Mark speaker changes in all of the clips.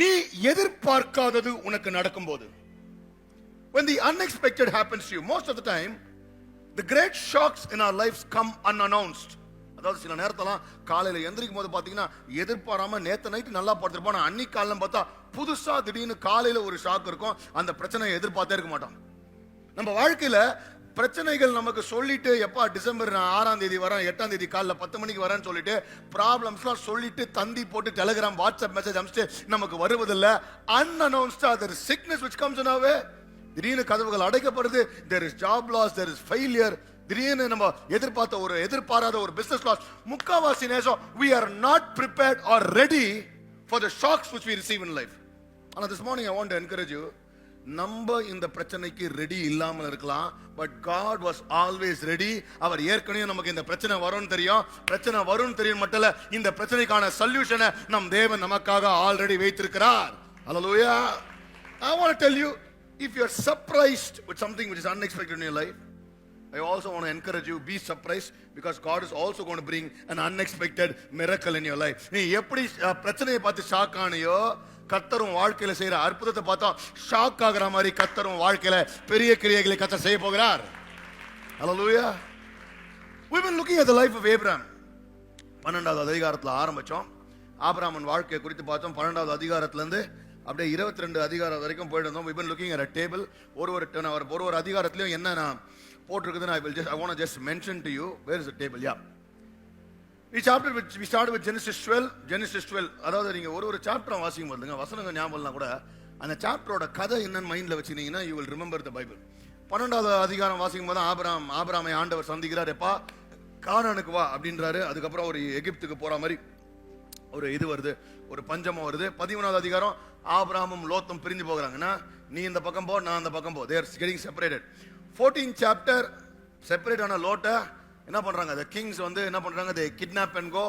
Speaker 1: நீ எதிர்பார்க்காதது உனக்கு நடக்கும்போது. When the unexpected happens to you most of the time the great shocks in our lives come unannounced. அதாவது சில நேரத்தெல்லாம் காலையில எந்திரிக்கும் போது பாத்தீங்கன்னா எதிர்பாராம நேற்று நைட்டு நல்லா படுத்திருப்போம். ஆனால் அன்னைக்கு காலம் பார்த்தா புதுசா திடீர்னு காலையில ஒரு ஷாக் இருக்கும். அந்த பிரச்சனையை எதிர்பார்த்தே இருக்க மாட்டோம். நம்ம வாழ்க்கையில பிரச்சனைகள் நமக்கு சொல்லிட்டு எப்பா டிசம்பர் ஆறாம் தேதி வரேன் எட்டாம் தேதி காலைல பத்து மணிக்கு வரேன்னு சொல்லிட்டு ப்ராப்ளம்ஸ்லாம் சொல்லிட்டு தந்தி போட்டு டெலிகிராம் வாட்ஸ்அப் மெசேஜ் அனுப்பிச்சு நமக்கு வருவதில்ல. அன்அனௌன்ஸ்டா there சிக்னஸ் விச் கம்ஸ் நாவே திடீர்னு கதவுகள் அடைக்கப்படுது. There is job loss there is failure திடீர்னு நம்ம எதிர்பார்த்த ஒரு எதிர்பாராத ஒரு பிசினஸ் லாஸ் முக்காவாசி நேசம் we are not prepared or ready for the shocks which we receive in life ஆனால் this morning I want encourage you நம்ம இந்த பிரச்சனைக்கு ரெடி இல்லாமல் இருக்கலாம் but God was always ready அவர் ஏற்கனவே நமக்கு இந்த பிரச்சனை வரும்னு தெரியும் பிரச்சனை வரும்னு தெரியும் மட்டும் இல்ல இந்த பிரச்சனைக்கான சொல்யூஷனை நம் தேவன் நமக்காக ஆல்ரெடி வைத்திருக்கிறார் Hallelujah I want to tell you if you are surprised with something which is unexpected in your life I also want to encourage you be surprised because God is also going to bring an unexpected miracle in your life. நீ எப்படி அஹ், பிரச்சனையை பார்த்து shock ஆனியோ கத்தரும் வாழ்க்கையில செய்கிற அற்புதத்தை பார்த்தா shock ஆகிற மாதிரி கத்தரும் வாழ்க்கையில பெரிய கிரியைகளை கத்தர் செய்ய போகிறார். Hello We've women looking at the life of பன்னெண்டாவது அதிகாரத்தில் ஆரம்பித்தோம் ஆபிராமன் வாழ்க்கையை குறித்து பார்த்தோம். பன்னெண்டாவது அதிகாரத்துலேருந்து அப்படியே இருபத்தி ரெண்டு அதிகாரம் வரைக்கும் போயிட்டு இருந்தோம். We've லுக்கிங் looking டேபிள் ஒரு ஒரு ten- ஒரு ஒரு ஒரு அதிகாரத்திலையும் என்ன நான் போட்டிருக்குதுன்னு I just just I want to just mention to you. Where we chapter started we we started with Genesis 12 Genesis 12 அதாவது நீங்கள் ஒரு ஒரு சாப்டர் வாசிக்கும் போதுங்க வசனங்கள் ஞாபகம்லாம் கூட அந்த சாப்டரோட கதை என்னன்னு மைண்டில் வச்சுனீங்கன்னா you will remember the Bible பன்னெண்டாவது அதிகாரம் வாசிக்கும் போது ஆபராம் ஆபராமை ஆண்டவர் சந்திக்கிறார். எப்பா கானானுக்கு வா அப்படின்றாரு. அதுக்கப்புறம் ஒரு எகிப்துக்கு போகிற மாதிரி ஒரு இது வருது ஒரு பஞ்சமம் வருது. பதிமூணாவது அதிகாரம் ஆபராமும் லோத்தும் பிரிஞ்சு போகிறாங்கன்னா நீ இந்த பக்கம் போ நான் அந்த பக்கம் போ. There getting separated fourteen chapter separate ஆன லோட்டை என்ன பண்றாங்க? The கிங்ஸ் வந்து என்ன பண்றாங்க? They kidnap and go.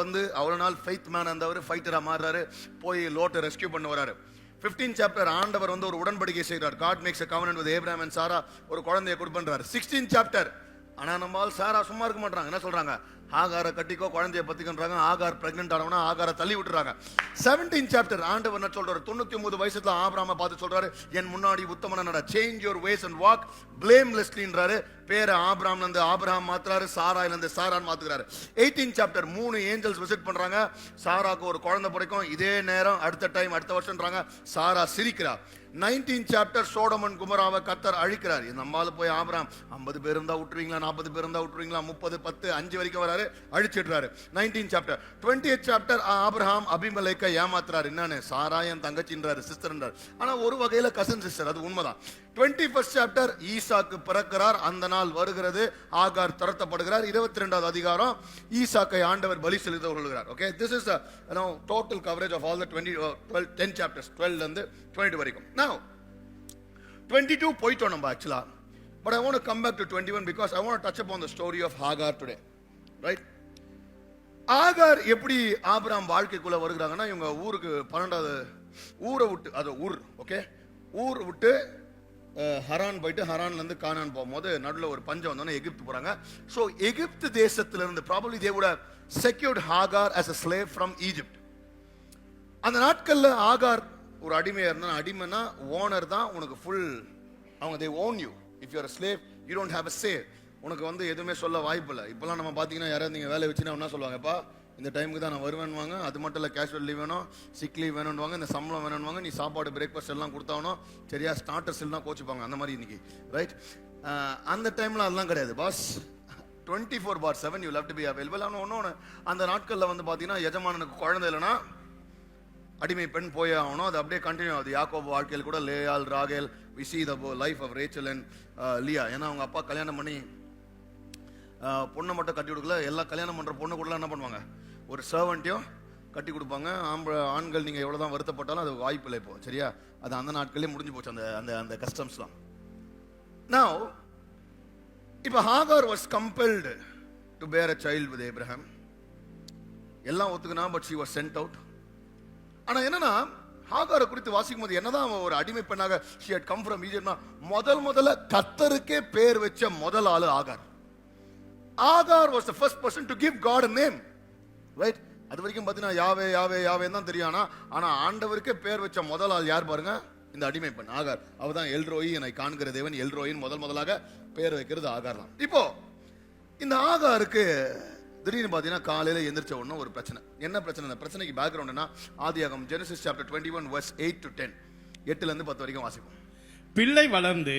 Speaker 1: வந்து அவ்வளோ நாள் ஃபைத் மேன் இருந்தவர் ஃபைட்டராக மாறுறாரு. போய் லோட்டை ரெஸ்கியூ பண்ண வராரு. 15 சாப்டர் ஆண்டவர் வந்து ஒரு உடன்படிக்கை செய்கிறார் God makes a covenant with Abraham Sarah ஒரு குழந்தையை கொடுப்பன்றார். 16 சாப்டர் ஆனால் நம்மால் சாரா சும்மா இருக்க மாட்டாங்க என்ன சொல்கிறாங்க ஆகார கட்டிக்கோ குழந்தைய பற்றிக்கன்றாங்க ஆகார் ப்ரெக்னென்ட் ஆனவனா ஆகார தள்ளி விட்டுறாங்க. 17 சாப்டர் ஆண்டவர் என்ன சொல்கிறார் தொண்ணூற்றி ஒம்பது வயசுல ஆபிராம பார்த்து சொல்கிறாரு என் முன்னாடி உத்தமன நட. Change your ways and walk பிளேம்லெஸ்லின்றாரு பேரை ஆபிராம்ல இருந்து ஆபிரகாம் மாத்துறாரு சாராயில இருந்து சாரான் மாத்துக்கிறாரு 18 சாப்டர் மூணு ஏஞ்சல்ஸ் விசிட் பண்றாங்க. சாராக்கு ஒரு குழந்தை பிடிக்கும் இதே நேரம் அடுத்த டைம் அடுத்த வருஷம்ன்றாங்க. சாரா சிரிக்கிறா. 19 சாப்டர் சோடமன் குமராவை கத்தர் அழிக்கிறார். நம்மால போய் ஆபராம் ஐம்பது பேர் இருந்தால் விட்டுருவீங்களா 40 பேர் இருந்தால் விட்டுருவீங்களா முப்பது பத்து அஞ்சு வரைக்கும் வராரு அழிச்சிடுறாரு. 19 சாப்டர் 28 சாப்டர் ஆபிரஹாம் அபிமலைக்க ஏமாத்துறாரு. என்னன்னு? சாரா என் தங்கச்சின்றாரு சிஸ்டர்ன்றார் ஆனா ஒரு வகையில கசன் சிஸ்டர் அது உண்மைதான். 21 ஃபர்ஸ்ட் சாப்டர் ஈசாக்கு பிறக்கிறார் அந்த நாள் வருகிறது ஆகார் துரத்தப்படுகிறார். இருபத்தி ரெண்டாவது அதிகாரம் ஈசாக்கை ஆண்டவர் பலி செலுத்த கொள்கிறார் okay this is total coverage of all the twenty twelve ten chapters டுவெல்லேருந்து twenty வரைக்கும். நான் டுவெண்ட்டி டூ போயிட்டோம் நம்ம ஆக்சுவலா but I want come back to twenty one because I want touch up on the story of Hagar today right ஆகார் எப்படி Abram வாழ்க்கைக்குள்ள வருகிறாங்கன்னா இவங்க ஊருக்கு பன்னெண்டாவது ஊரை விட்டு அது ஊர் ஓகே ஊர் விட்டு ஹரான் போயிட்டு ஹரான்ல இருந்து கானான் போகும்போது நடுவில் ஒரு பஞ்சம் வந்தோன்னே எகிப்து போறாங்க. ஸோ எகிப்து தேசத்துல இருந்து probably தேவோட secured Hagar as a slave from Egypt அந்த நாட்கள்ல ஆகார் ஒரு அடிமையாக இருந்தால் அடிமைனா ஓனர் தான் உனக்கு ஃபுல் அவங்க they own you if you're slave you don't have a save உனக்கு வந்து எதுவுமே சொல்ல வாய்ப்பு இல்லை இப்பெல்லாம் நம்ம பார்த்தீங்கன்னா யாராவது நீங்கள் வேலை வச்சுன்னா என்ன சொல்லுவாங்கப்பா? இந்த டைமுக்கு தான் நான் வருவேன்வாங்க அது மட்டும் இல்லை கேஷுவல் லீவ் வேணும் சிக் லீவ் வேணும்வாங்க இந்த சம்பளம் வேணும்வாங்க நீ சாப்பாடு பிரேக்ஃபாஸ்ட் எல்லாம் கொடுத்தாவணும் சரியா ஸ்டார்டர்ஸ் எல்லாம் கோச்சுப்பாங்க அந்த மாதிரி இன்னைக்கு. ரைட் அந்த டைம்ல அதெல்லாம் கிடையாது. Boss twenty four by seven you love to be available ஆனால் ஒன்று அந்த நாட்களில் வந்து பார்த்தீங்கன்னா எஜமானனுக்கு குழந்தை இல்லைன்னா அடிமை பெண் போயே ஆகணும். அது அப்படியே கண்டினியூ ஆகுது. யாக்கோ வாழ்க்கையில் கூட லேயால் ராகேல் விசி the life of Rachel and Leah. ஏன்னா அவங்க அப்பா கல்யாணம் பண்ணி பொண்ணை மட்டும் கட்டி கொடுக்கல. எல்லா கல்யாணம் பண்ணுற பொண்ணு கூட என்ன பண்ணுவாங்க? ஒரு சர்வெண்ட்டையும் கட்டி கொடுப்பாங்க. ஆம்பளை ஆண்கள் நீங்கள் எவ்வளோ தான் வருத்தப்பட்டாலும் அது வாய்ப்பு இல்லை இப்போ சரியா? அது அந்த நாட்களே முடிஞ்சு போச்சு அந்த அந்த அந்த கஸ்டம்ஸ்லாம் நான் இப்போ ஹாகார் வாஸ் கம்பெல்டு டு பேர் அ சைல்டு வித் ஏப்ரஹாம் எல்லாம் ஒத்துக்குனா but she was sent out ஆனால் என்னன்னா ஹாகாரை குறித்து வாசிக்கும் போது என்னதான் அவன் ஒரு அடிமை பெண்ணாக ஷி ஹட் கம் ஃப்ரம் ஈஜிப்ட்னா முதல் முதல்ல கத்தருக்கே பேர் வச்ச முதல் ஆள் ஆகார் Aadhaar was the person person to give name right அது வரைக்கும் பார்த்தீங்கன்னா யாவே யாவே யாவே தான் தெரியும். ஆனால் ஆண்டவருக்கே பேர் வச்ச முதல் ஆள் யார் பாருங்க? இந்த அடிமை பெண் ஆகார். அவர் தான் எல்ரோயி என்னை காண்கிற தேவன். எல்ரோயின் முதல் முதலாக பேர் வைக்கிறது ஆகார் தான். இப்போ இந்த ஆகாருக்கு திடீர்னு பார்த்தீங்கன்னா காலையில் எந்திரிச்ச உடனே ஒரு பிரச்சனை. என்ன பிரச்சனை? அந்த பிரச்சனைக்கு பேக்ரவுண்ட்னா ஆதியாகம் Genesis chapter twenty one verse eight to ten எட்டுலேருந்து பத்து வரைக்கும் வாசிப்போம்.
Speaker 2: பிள்ளை வளர்ந்து.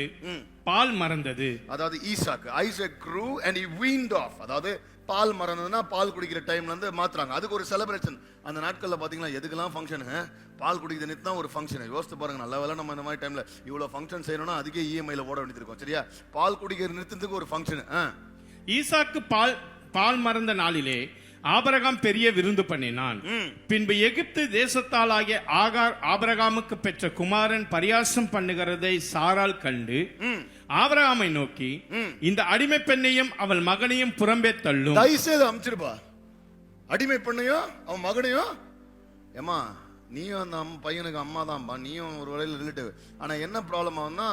Speaker 2: பால் மறந்தது.
Speaker 1: அதாவது ஈசாக்கு. Isaac grew and he weaned off. அதாவது பால் மறந்ததுன்னா பால் குடிக்கிற டைம்ல இருந்து மாத்துறாங்க. அதுக்கு ஒரு செலிப்ரேஷன் அந்த நாட்கள்ல பாத்தீங்கன்னா எதுக்கெல்லாம் ஃபங்க்ஷனுங்க பால் குடிக்கிறது தான் ஒரு ஃபங்க்ஷன் யோசித்து பாருங்க நல்ல வேலை நம்ம இந்த மாதிரி டைம்ல இவ்வளவு ஃபங்க்ஷன் செய்யணும்னா அதுக்கே E இஎம்ஐல ஓட வேண்டியது இருக்கும் சரியா? பால் குடிக்கிற நிறுத்தத்துக்கு ஒரு ஃபங்க்ஷன்
Speaker 2: ஈசாக்கு பால் பால் மறந்த நாளிலே ஆபரகாம் பெரிய விருந்து பண்ணினான். பின்பு எகிப்து தேசத்தாலாகிய ஆகார் ஆபரகாமுக்கு பெற்ற குமாரன் பரியாசம் பண்ணுகிறதை சாரால் கண்டு ஆபரகாமை நோக்கி இந்த அடிமை பெண்ணையும் அவள் மகனையும் புறம்பே தள்ளும்.
Speaker 1: தயவுசெய்து அமிச்சிருப்பா அடிமை பண்ணையும் அவன் மகனையும் ஏமா நீயும் அந்த அம் பையனுக்கு அம்மா தான்ப்பா நீயும் ஒரு வரையில் ரிலேட்டிவ் ஆனால் என்ன ப்ராப்ளம் ஆகும்னா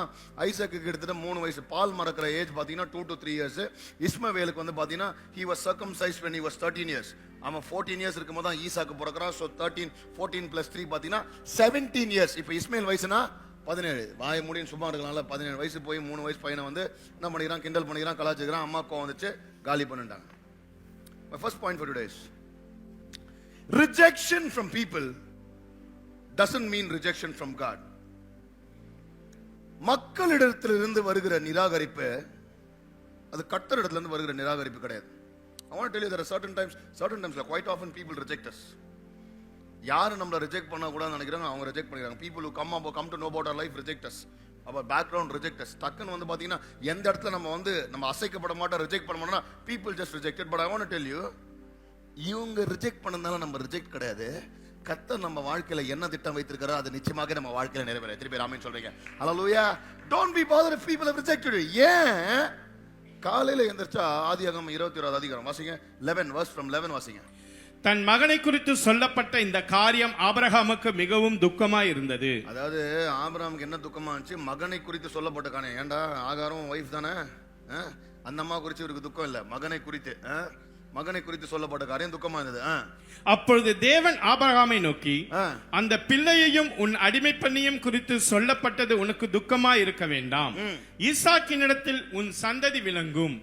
Speaker 1: ஐசக்கு கிட்டத்தட்ட மூணு வயசு பால் மறக்கிற ஏஜ் பார்த்தீங்கன்னா டூ டு த்ரீ இயர்ஸ் இஸ்மவேலுக்கு வந்து பார்த்தீங்கன்னா he was circumcised when he was thirteen years அவன் ஃபோர்டீன் இயர்ஸ் இருக்கும்போது தான் ஈசாக்கு பிறக்கிறான். So thirteen fourteen plus three பார்த்தீங்கன்னா செவன்டீன் இயர்ஸ் இப்போ இஸ்மேல் வயசுனா பதினேழு. வாய முடியும் சும்மா இருக்கலாம்ல. பதினேழு வயசு போய் மூணு வயசு பையனை வந்து என்ன பண்ணிக்கிறான் கிண்டல் பண்ணிக்கிறான் கலாச்சிக்கிறான் அம்மா கோவம் வந்துச்சு காலி பண்ணிட்டாங்க. My first two for rejection from people doesn't mean rejection from God மக்களிடத்திலிருந்து வருகிற நிராகரிப்பு அது கத்தர் இடத்துலேருந்து வருகிற நிராகரிப்பு கிடையாது I want tell you there certain times certain டைம்ஸில் quite often people rejects us யார் நம்மளை ரிஜெக்ட் பண்ண பண்ணக்கூடாதுன்னு நினைக்கிறாங்க அவங்க ரிஜெக்ட் பண்ணிக்கிறாங்க பீப்புள் கம் அப்போ come to know about our life rejects us அப்போ பேக்ரவுண்ட் ரிஜெக்டர்ஸ் டக்குன்னு வந்து பார்த்தீங்கன்னா எந்த இடத்துல நம்ம வந்து நம்ம அசைக்கப்பட மாட்டோம் ரிஜெக்ட் பண்ண மாட்டோம்னா people just rejected but I want tell you இவங்க ரிஜெக்ட் பண்ணதுனால நம்ம ரிஜெக்ட் கிடையாது கர்த்தர் நம்ம வாழ்க்கையில என்ன திட்டம் வைத்திருக்காரோ அது நிச்சயமாக நம்ம வாழ்க்கையில நிறைவேற திருப்பி ராமன் சொல்றீங்க? ஹalleluya don't be bothered if people have rejected you. ஏன்? காலையில எந்திரிச்சா ஆதியாகமம் இருபத்தி ஓராவது அதிகாரம் வாசிங்க. 11 verse from 11 வாசிங்க.
Speaker 2: தன் மகனை குறித்து சொல்லப்பட்ட இந்த காரியம் ஆபிரகாமுக்கு மிகவும் துக்கமாய் இருந்தது.
Speaker 1: அதாவது ஆபிரகாமுக்கு என்ன துக்கமா இருந்துச்சு? மகனை குறித்து சொல்லப்பட்ட காணே ஏன்டா? ஆகாரம் ஒய்ஃப் தானே? அந்த அம்மா குறித்து இவருக்கு துக்கம் இல்ல. மகனை குறித்து? மகனை குறித்து சொல்லப்பட்ட காரியம் துக்கமா இருந்தது.
Speaker 2: அப்பொழுது தேவன் ஆபிரகாமை நோக்கி. அந்த பிள்ளையையும் உன் அடிமை பெண்ணையும் குறித்து சொல்லப்பட்டது உனக்கு துக்கமாய் இருக்க வேண்டாம். ஈசாக்கினிடத்தில் உன் சந்ததி விளங்கும்.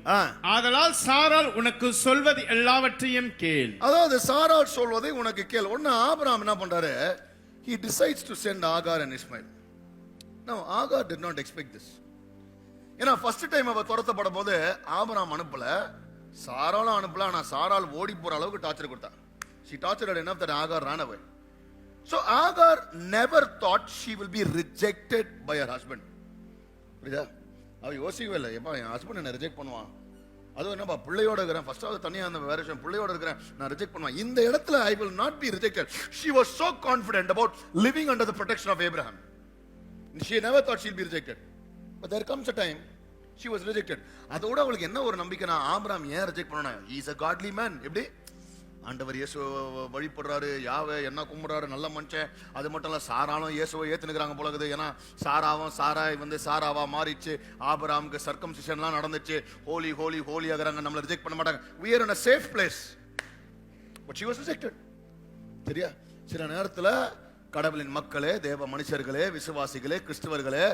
Speaker 2: ஆதலால் சாரால் உனக்கு சொல்வது எல்லாவற்றையும் கேள்.
Speaker 1: அதாவது சாராள் சொல்வதை உனக்கு கேள். ஒன்னு ஆபிரகாம் என்ன பண்றாரு? He decides to send Hagar and Ishmael now Hagar did not expect this. ஏன்னா ஃபர்ஸ்ட் டைம் அவ துரத்தப்படும் போது ஆபிரகாம் அனுப்பல. சாராலும் அனுப்பல ஆனால் சாரால் ஓடி போற அளவுக்கு டார்ச்சர் கொடுத்தா. ஷி டார்ச்சர் என்ன that Hagar ran so Hagar never thought she will be rejected by her husband புரியுதா? அவள் யோசிக்கவே இல்லை. எப்பா என் ஹஸ்பண்ட் என்ன ரிஜெக்ட் பண்ணுவான்? அதுவும் என்னப்பா பிள்ளையோட இருக்கிறேன். ஃபர்ஸ்டாவது தனியாக அந்த வேற விஷயம். பிள்ளையோட இருக்கிறேன். நான் ரிஜெக்ட் பண்ணுவேன். இந்த இடத்துல I will not be rejected she was so confident about living under the protection of Abraham she never thought she'll be rejected but there comes a time she was rejected அதோட அவளுக்கு என்ன ஒரு நம்பிக்கைனா ஆபிரகாம் ஏன் ரிஜெக்ட் பண்ணனா is a godly man எப்படி? ஆண்டவர் இயேசு வழிபடுறாரு யாவை என்ன கும்பிடுறாரு நல்ல மனுஷன். அது மட்டும் இல்லை சாராலும் இயேசுவை ஏற்றுனுக்கிறாங்க போல இருக்குது. ஏன்னா சாராவும் சாராய் வந்து சாராவா மாறிச்சு ஆபராமுக்கு சர்க்கம்சிஷன்லாம் நடந்துச்சு. ஹோலி ஹோலி ஹோலி ஆகிறாங்க. நம்மளை ரிஜெக்ட் பண்ண மாட்டாங்க. We are in a safe place. But she was சரியா? சில நேரத்தில் கடவுளின் மக்களே தேவ மனுஷர்களே விசுவாசிகளே கிறிஸ்துவர்களே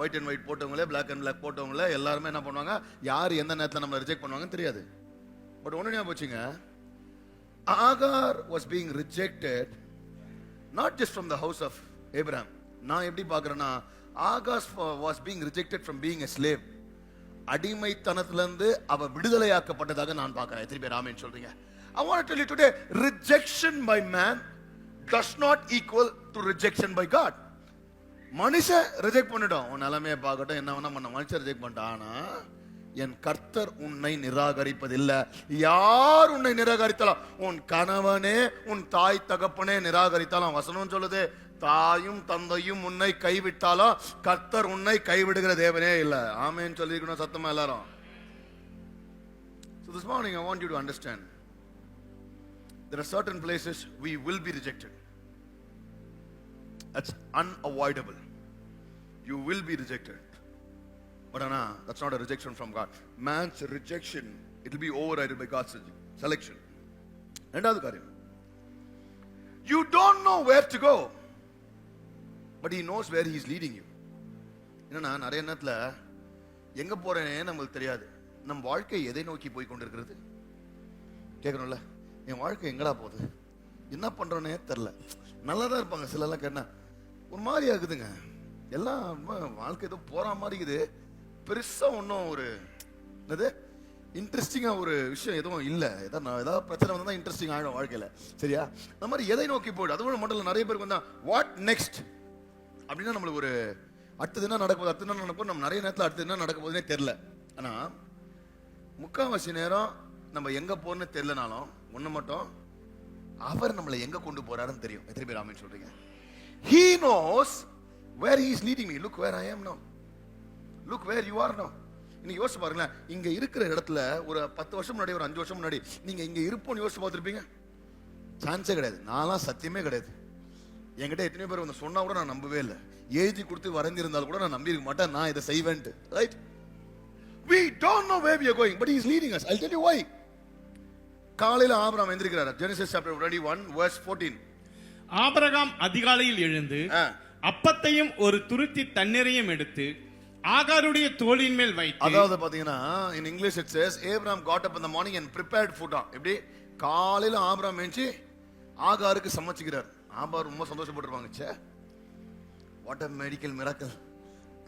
Speaker 1: ஒயிட் அண்ட் ஒயிட் போட்டவங்களே பிளாக் அண்ட் பிளாக் போட்டவங்களே எல்லாருமே என்ன பண்ணுவாங்க? யார் எந்த நேரத்தில் நம்மளை ரிஜெக்ட் பண்ணுவாங்கன்னு தெரியாது. பட் ஒன்று ஞாபகம் வச்சுங்க. Hagar was being rejected not just from the house of Abram நான் எப்படி பார்க்குறேன்னா Hagar's was being rejected from being a slave அடிமைத்தனத்திலிருந்து அவ விடுதலையாக்கப்பட்டதாக நான் பார்க்குறேன். திருப்பி ராமேன் சொல்றீங்க. I want to tell you today rejection does not equal to rejection by God மனுஷன் ரிஜெக்ட் பண்ணிடும் உன் நிலைமையை பார்க்கட்டும் என்ன வேணா பண்ண. மனுஷன் ரிஜெக்ட் பண்ணிட்டான். ஆனா என் கர்த்தர் உன்னை நிராகரிப்பதில்லை. யார் உன்னை நிராகரித்தாலும் உன் கணவனே உன் தாய் தகப்பனே நிராகரித்தாலும் வசனம் சொல்லுது தாயும் தந்தையும் உன்னை கைவிட்டாலும் கர்த்தர் உன்னை கைவிடுகிற தேவனே இல்லை. ஆமேன்னு சொல்லியிருக்கணும் சத்தமா எல்லாரும். So this morning I want you to understand there are certain places we will be rejected. That's unavoidable you will be rejected but ஆனா that's not a rejection from God man's rejection it be override by God's selection ரெண்டாவது காரியம் you don't know where to go but he knows where he leading you என்னன்னா நிறைய நேரத்தில் எங்கே போகிறேனே நம்மளுக்கு தெரியாது நம் வாழ்க்கை எதை நோக்கி போய் கொண்டிருக்கிறது கேட்கணும்ல என் வாழ்க்கை எங்கடா போகுது என்ன பண்ணுறோன்னே தெரில நல்லா தான் இருப்பாங்க சிலலாம் கேட்டால் ஒரு மாதிரி ஆகுதுங்க. எல்லாம் வாழ்க்கை ஏதோ போற மாதிரி இருக்குது. பெருசா ஒன்றும் ஒரு என்னது? இன்ட்ரெஸ்டிங்காக ஒரு விஷயம் எதுவும் இல்லை. ஏதாவது நான் ஏதாவது பிரச்சனை வந்தால் இன்ட்ரெஸ்டிங் ஆகிடும் வாழ்க்கையில். சரியா? அந்த மாதிரி எதை நோக்கி போய்டு அதுவும் மட்டும் நிறைய பேருக்கு வந்தால் வாட் நெக்ஸ்ட் அப்படின்னா நம்மளுக்கு ஒரு அடுத்தது என்ன நடக்க போகுது அடுத்து என்ன நடக்கும் நம்ம நிறைய நேரத்தில் அடுத்தது என்ன நடக்க போகுதுன்னே தெரில ஆனால் முக்காவாசி நேரம் நம்ம எங்கே போகணும்னு தெரிலனாலும் ஒன்று மட்டும் அவர் நம்மளை எங்கே கொண்டு போகிறாருன்னு தெரியும். எத்தனை பேர் ஆமின்னு சொல்கிறீங்க he knows where he is leading me. Look where i am now. Look where you are now. இன்னைக்கு யோசிச்சு பாருங்களேன். இங்க இருக்கிற இடத்துல ஒரு பத்து வருஷம் முன்னாடி ஒரு அஞ்சு வருஷம் முன்னாடி நீங்க இங்க இருப்போம்னு யோசிச்சு பார்த்துருப்பீங்க? சான்ஸே கிடையாது. நான்லாம் சத்தியமே கிடையாது. என்கிட்ட எத்தனையோ பேர் வந்து சொன்னா கூட நான் நம்பவே இல்லை. எழுதி கொடுத்து வரைஞ்சிருந்தாலும் கூட நான் நம்பியிருக்க மாட்டேன். நான் இதை செய்வேன்ட்டு. Right we don't know where we are going but he is leading us. I'll tell you why. காலையில ஆபிரகாம் எந்திரிக்கிறார் ஜெனசிஸ் சாப்டர் 21 verse 14
Speaker 2: ஆபிரகாம் அதிகாலையில் எழுந்து. அப்பத்தையும் ஒரு துருத்தி தண்ணீரையும் எடுத்து ஆகாருடைய தோளின் மேல் வைத்து
Speaker 1: அதாவது பாத்தீங்கன்னா in english it says abraham got up in the morning and prepared food. ஆ எப்படி? காலையில ஆபிரகாம் எழுந்துச்சு ஆகாருக்கு சமைச்சுக்கிறார். ஆபார் ரொம்ப சந்தோஷப்பட்டிருப்பாங்க. ச்சே வாட் அ மெடிக்கல் மிராக்கல்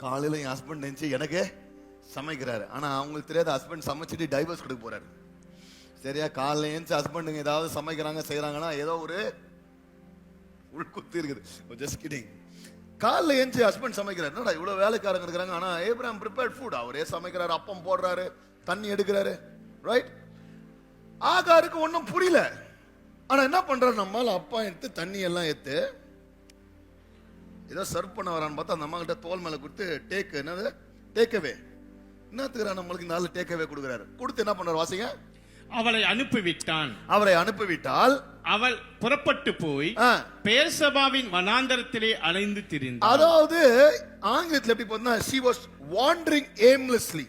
Speaker 1: காலையில என் ஹஸ்பண்ட் நினைச்சு எனக்கு சமைக்கிறாரு. ஆனா அவங்களுக்கு தெரியாத ஹஸ்பண்ட் சமைச்சிட்டு டைவர்ஸ் கொடுக்க போறாரு. சரியா காலைல ஏஞ்சி ஹஸ்பண்டுங்க ஏதாவது சமைக்கிறாங்க செய்றாங்கன்னா ஏதோ ஒரு உள்குத்து இருக்குது. ஜஸ்ட் கிடிங் காலைல ஏஞ்சி ஹஸ்பண்ட் சமைக்கிறாரு. என்னடா இவ்வளவு வேலைக்காரங்க இருக்கிறாங்க? ஆனா ஏப்ராம் ப்ரிப்பேர்ட் ஃபுட் அவரே சமைக்கிறாரு அப்பம் போடுறாரு தண்ணி எடுக்கிறாரு. ரைட் ஆகாருக்கு ஒன்றும் புரியல. ஆனா என்ன பண்றாரு? நம்மால அப்பா எடுத்து தண்ணி எல்லாம் எடுத்து ஏதோ சர்வ் பண்ண வரான்னு பார்த்தா அந்த அம்மா கிட்ட தோல் மேல கொடுத்து டேக் என்னது? டேக்கவே என்னத்துக்குறா நம்மளுக்கு இந்த ஆளு டேக்கவே கொடுக்குறாரு? கொடுத்து என்ன பண்றாரு வாசிங்க?
Speaker 2: அவளை அனுப்பிவிட்டான்.
Speaker 1: அவரை அனுப்பிவிட்டால்
Speaker 2: அவள் புறப்பட்டு போய் பேர்சபாவின் வனாந்தரத்திலே அலைந்து திரிந்தாள்.
Speaker 1: அதாவது ஆங்கிலத்தில் எப்படி போதுன்னா she was wandering aimlessly.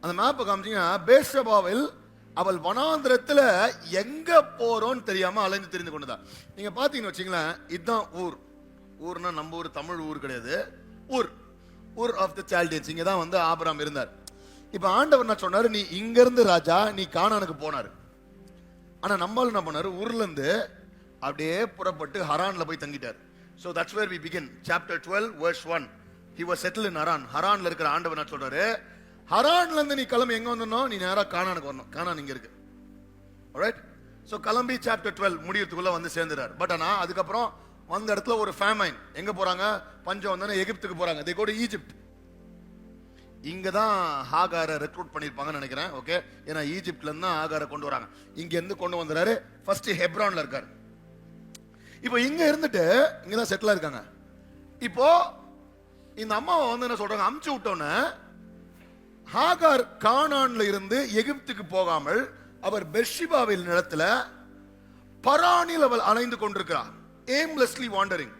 Speaker 1: அந்த மேப்பை காமிச்சீங்கன்னா பேர்ஷபாவில் அவள் வனாந்திரத்துல எங்க போறோம்னு தெரியாம அலைந்து தெரிந்து கொண்டுதான் நீங்க பாத்தீங்கன்னு வச்சுங்களேன் இதுதான் ஊர். ஊர்னா நம்ம ஊர் தமிழ் ஊர் கிடையாது. ஊர். ஊர் ஆஃப் த சால்டியன்ஸ் இங்க தான் வந்து ஆபராம் இருந்தார். இப்ப ஆண்டவர் என்ன சொன்னாரு? நீ இங்க இருந்து ராஜா நீ கானானுக்கு போனாரு. ஆனால் நம்மால் என்ன பண்ணார்? ஊர்லேருந்து அப்படியே புறப்பட்டு ஹரானில் போய் தங்கிட்டார். So that's where we begin chapter twelve verse one he was settle in Haran ஹரானில் இருக்கிற ஆண்டவர் என்ன சொல்கிறாரு ஹரான்லேருந்து நீ கிளம்பி. எங்கே வந்தனோ நீ நேராக கானானுக்கு வரணும். கானான் இங்கே இருக்கு. ரைட் ஸோ கிளம்பி சாப்டர் டுவெல் முடியறதுக்குள்ளே வந்து சேர்ந்துறார். பட் ஆனால் அதுக்கப்புறம் வந்த இடத்துல ஒரு ஃபேமைன் எங்கே போகிறாங்க பஞ்சம் வந்தோன்னே எகிப்துக்கு போகிறாங்க தே கூட ஈஜிப்ட் இங்கே தான் ஹாகாரை ரெக்ரூட் பண்ணியிருப்பாங்கன்னு நினைக்கிறேன் ஓகே ஏன்னா ஈஜிப்ட்லேருந்து தான் ஆகாரை கொண்டு வராங்க. இங்கே இருந்து கொண்டு வந்துடுறாரு. ஃபர்ஸ்ட் ஹெப்ரானில் இருக்கார். இப்போ இங்கே இருந்துட்டு இங்கே தான் செட்டிலாக இருக்காங்க. இப்போ இந்த அம்மாவை வந்து என்ன சொல்கிறாங்க அமுச்சு விட்டோன்னே ஹாகார் கானான்ல இருந்து எகிப்துக்கு போகாமல் அவர் பெர்ஷிபாவில் நிலத்துல பரானில் அவள் அலைந்து கொண்டிருக்கிறார். ஏம்லெஸ்லி வாண்டரிங்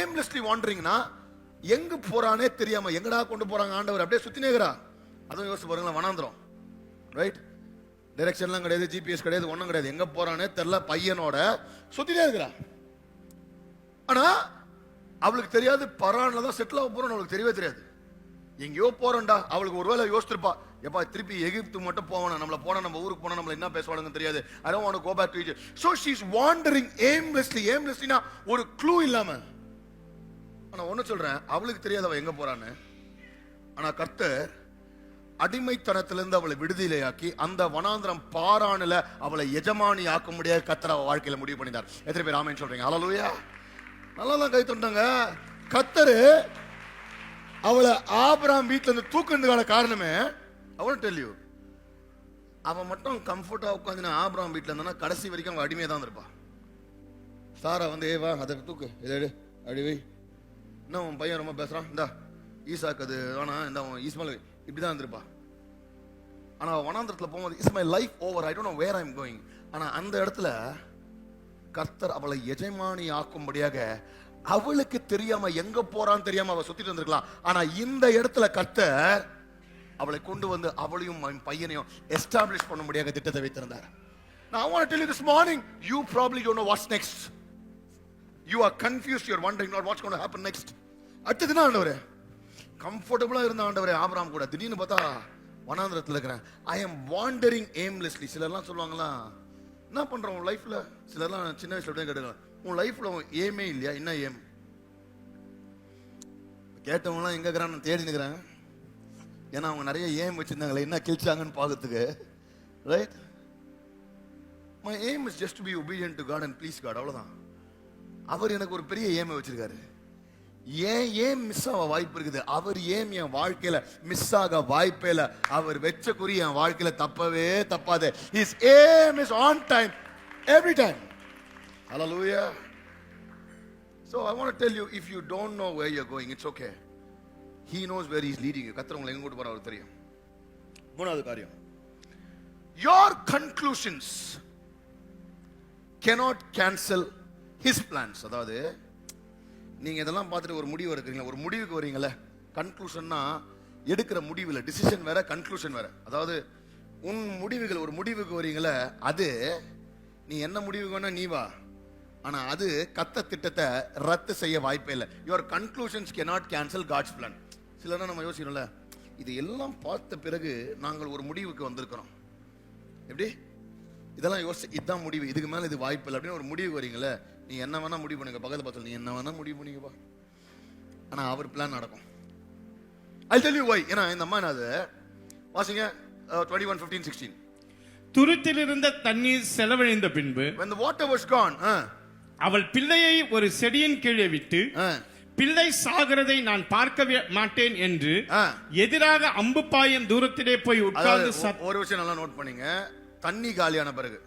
Speaker 1: ஏம்லெஸ்லி வாண்டரிங்னா எங்க போறானே தெரியாம எங்கடா கொண்டு போறாங்க ஆண்டவர்? அப்படியே சுத்தி நேக்கிறா. அதுவும் யோசிச்சு பாருங்களேன் வனாந்திரம். ரைட் டைரக்ஷன்லாம் கிடையாது ஜிபிஎஸ் கிடையாது ஒண்ணும் கிடையாது. எங்க போறானே தெரியல பையனோட சுத்தினே இருக்கிறா. ஆனா அவளுக்கு தெரியாது பரான்ல தான் செட்டில் ஆக போறோம்னு அவளுக்கு தெரியவே தெரியாது. எங்கேயோ போறோம்டா அவளுக்கு ஒருவேளை யோசிச்சிருப்பா எப்பா திருப்பி எகிப்து மட்டும் போவானா? நம்மள போனா நம்ம ஊருக்கு போனா நம்மள என்ன பேசுவாங்கன்னு தெரியாது. I don't want go back to Egypt so she is wandering aimlessly ஏம்லெஸ்லினா ஒரு க்ளூ இல்லாமல் ஆனா ஒன்று சொல்கிறேன் அவளுக்கு தெரியாது அவள் எங்கே போகிறான்னு ஆனால் கர்த்தர் அடிமைத்தனத்திலிருந்து அவளை விடுதலையாக்கி அந்த வனாந்திரம் பாராணுல அவளை எஜமானி ஆக்க முடியாது கத்தர் அவள் வாழ்க்கையில் முடிவு பண்ணினார். எத்தனை பேர் ஆமேன்னு சொல்கிறீங்க ஹalleluya நல்லா தான் கை தொண்டாங்க கத்தர் அவளை ஆபராம் வீட்டிலேருந்து இருந்து தூக்குனதுக்கான காரணமே அவன் டெல் யூ அவன் மட்டும் கம்ஃபர்ட்டாக உட்காந்து ஆபராம் வீட்டில் இருந்தானா கடைசி வரைக்கும் அவன் அடிமையாக தான் இருப்பா சாரா வந்து ஏவா அதை தூக்கு. இதை எடு. அடி வை. என்ன உன் பையன் ரொம்ப பேசுகிறான் இந்தா ஈசாக்கு அது. ஆனால் இந்த அவன் இப்படி இப்படிதான் இருந்திருப்பா. ஆனால் வனாந்திரத்தில் போகும்போது is my life over I don't know where I'm going ஆனால் அந்த இடத்துல கர்த்தர் அவளை எஜமானி ஆக்கும்படியாக அவளுக்கு தெரியாம எங்க போறான்னு தெரியாம அவ சுத்திட்டு இருந்திருக்கலாம். ஆனா இந்த இடத்துல கர்த்தர் அவளை கொண்டு வந்து அவளையும் பையனையும் எஸ்டாப்ளிஷ் பண்ண முடியாத திட்டத்தை வைத்திருந்தார். நான் I want morning you you this morning, next you don't know your next. You are confused, you're wondering not. அடுத்தது என்ன ஆண்டவரே? கம்ஃபர்டபுளாக இருந்த ஆண்டவரே ஆபராம் கூட. திடீர்னு பார்த்தா வனாந்திரத்தில் இருக்கிறேன். ஐ எம் வாண்டரிங் எய்ம்லெஸ்லி சிலர்லாம் சொல்லுவாங்களா என்ன பண்ணுறோம் உன் லைஃப்பில் சிலர்லாம் சின்ன வயசுல அப்படியே கேட்டுக்கலாம். உன் லைஃப்பில் உன் ஏமே இல்லையா? என்ன ஏம் கேட்டவங்களாம் எங்க இருக்கிறான்னு தேடி நிற்கிறேன் ஏன்னா அவங்க நிறைய ஏம் வச்சுருந்தாங்களே என்ன கிழிச்சாங்கன்னு பார்க்கறதுக்கு. Right my aim is just be obedient to God and please God அவ்வளோதான் அவர் எனக்கு ஒரு பெரிய ஏமை வச்சிருக்காரு. ஏன் ஏன் மிஸ் ஆக வாய்ப்பு இருக்குது அவர் ஏன் என் வாழ்க்கையில மிஸ் ஆக வாய்ப்பே இல்லை அவர் வச்ச குறி என் வாழ்க்கையில தப்பவே தப்பாது is aim is on time every time hallelujah so I want tell you if you don't know where you going it's okay he knows where is leading கத்திர உங்களை எங்க கூட்டு போற தெரியும் மூணாவது காரியம் your conclusions cannot cancel his plans அதாவது நீங்கள் இதெல்லாம் பார்த்துட்டு ஒரு முடிவு எடுக்கிறீங்களா? ஒரு முடிவுக்கு வரீங்களே? கன்க்ளூஷன்னா எடுக்கிற முடிவில் டிசிஷன் வேற கன்க்ளூஷன் வேற. அதாவது உன் முடிவுகள் ஒரு முடிவுக்கு வரீங்களே அது நீ என்ன முடிவுக்கு வேணா நீ வா. ஆனால் அது கத்த திட்டத்தை ரத்து செய்ய வாய்ப்பே இல்லை. Your conclusions cannot cancel God's plan சிலர்னா நம்ம யோசிக்கணும்ல இது எல்லாம் பார்த்த பிறகு நாங்கள் ஒரு முடிவுக்கு வந்திருக்கிறோம். எப்படி? இதெல்லாம் யோசி இதுதான் முடிவு. இதுக்கு மேலே இது வாய்ப்பு இல்லை. அப்படின்னு ஒரு முடிவு வரீங்களே நீ என்ன வேணா முடிவு பண்ணுங்க பக்கத்துல பார்த்து நீ என்ன வேணா முடிவு பண்ணிக்கப்பா. ஆனா அவர் பிளான் நடக்கும். ஐ டெல் யூ வை ஏன்னா இந்த அம்மா என்னது? வாசிங்க. டுவெண்ட்டி ஒன் ஃபிஃப்டீன் சிக்ஸ்டீன்
Speaker 2: துருத்திலிருந்த தண்ணீர் செலவழிந்த பின்பு
Speaker 1: when the water was gone
Speaker 2: அவள் பிள்ளையை ஒரு செடியின் கீழே விட்டு பிள்ளை சாகிறதை நான் பார்க்க மாட்டேன் என்று. எதிராக அம்பு பாயும் தூரத்திலே போய் உட்கார்ந்து
Speaker 1: ஒரு விஷயம் நல்லா நோட் பண்ணீங்க. தண்ணி காலியான பிறகு.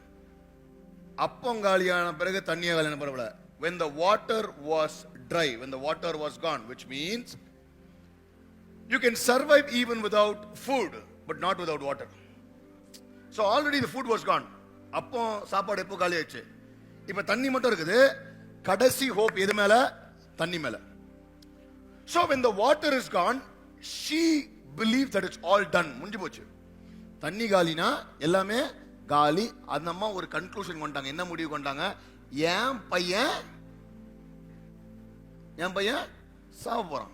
Speaker 1: அப்பம் காலியான பிறகு தண்ணிய காலியான பிறகு when the water was dry when the water was gone which means you can survive even without food but not without water so already the food was gone அப்போ சாப்பாடு எப்போ காலி ஆயிடுச்சு இப்ப தண்ணி மட்டும் இருக்குது கடைசி ஹோப் எது மேல தண்ணி மேல so when the water is gone she believes that it's all done முடிஞ்சு போச்சு தண்ணி காலினா எல்லாமே காலி அந்த அம்மா ஒரு கன்க்ளூஷன் கொண்டாங்க. என்ன முடிவு கொண்டாங்க? என் பையன் என் பையன் சாவ போகிறான்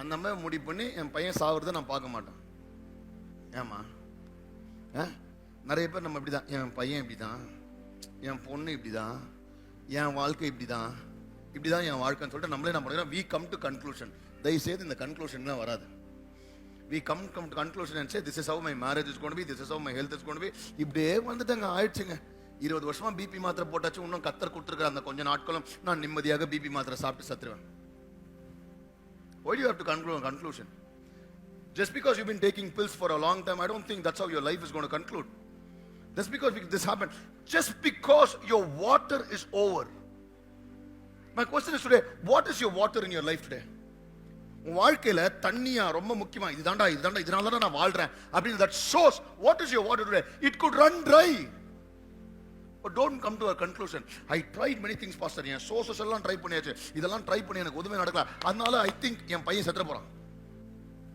Speaker 1: அந்த அம்மா முடிவு பண்ணி என் பையன் சாவுறதை நான் பார்க்க மாட்டேன். ஏமா நிறைய பேர் நம்ம இப்படி தான் என் பையன் இப்படி தான் என் பொண்ணு இப்படி தான் என் வாழ்க்கை இப்படி தான் இப்படி தான் என் வாழ்க்கைன்னு சொல்லிட்டு நம்மளே என்ன பண்ணுறோம் வி கம் டு கன்க்ளூஷன் தயவுசெய்து இந்த கன்க்ளூஷன்லாம் வராது. We come come conclusion and say this is how my marriage is கொண்டு போய் this is how my health is கொண்டு போய் இப்படியே வந்துட்டு அங்கே ஆயிடுச்சுங்க இருபது வருஷமா பிபி மாத்திரை போட்டாச்சு இன்னும் கத்தர் கொடுத்துருக்குற அந்த கொஞ்சம் நாட்களும் நான் நிம்மதியாக பிபி மாத்திரை சாப்பிட்டு சத்துருவேன் why you have to கன்க்ளூ conclusion just because you been taking pills for a long time I don't think that's how your life is gone conclude just because this happen just because your water is over my question is today what is your water in your life today உன் வாழ்க்கையில தண்ணியா ரொம்ப முக்கியமா இதுதான்டா இதுதான்டா இதனால தான் நான் வாழ்றேன் அப்படின்னு that shows what is your water it could run try dry. Don't come come a conclusion I try tried things things N sources எல்லாம் ட்ரை பண்ணியாச்சு. இதெல்லாம் ட்ரை பண்ணி எனக்கு உதவி நடக்கல. அதனால ஐ திங்க் என் பையன் செத்துற போறான்.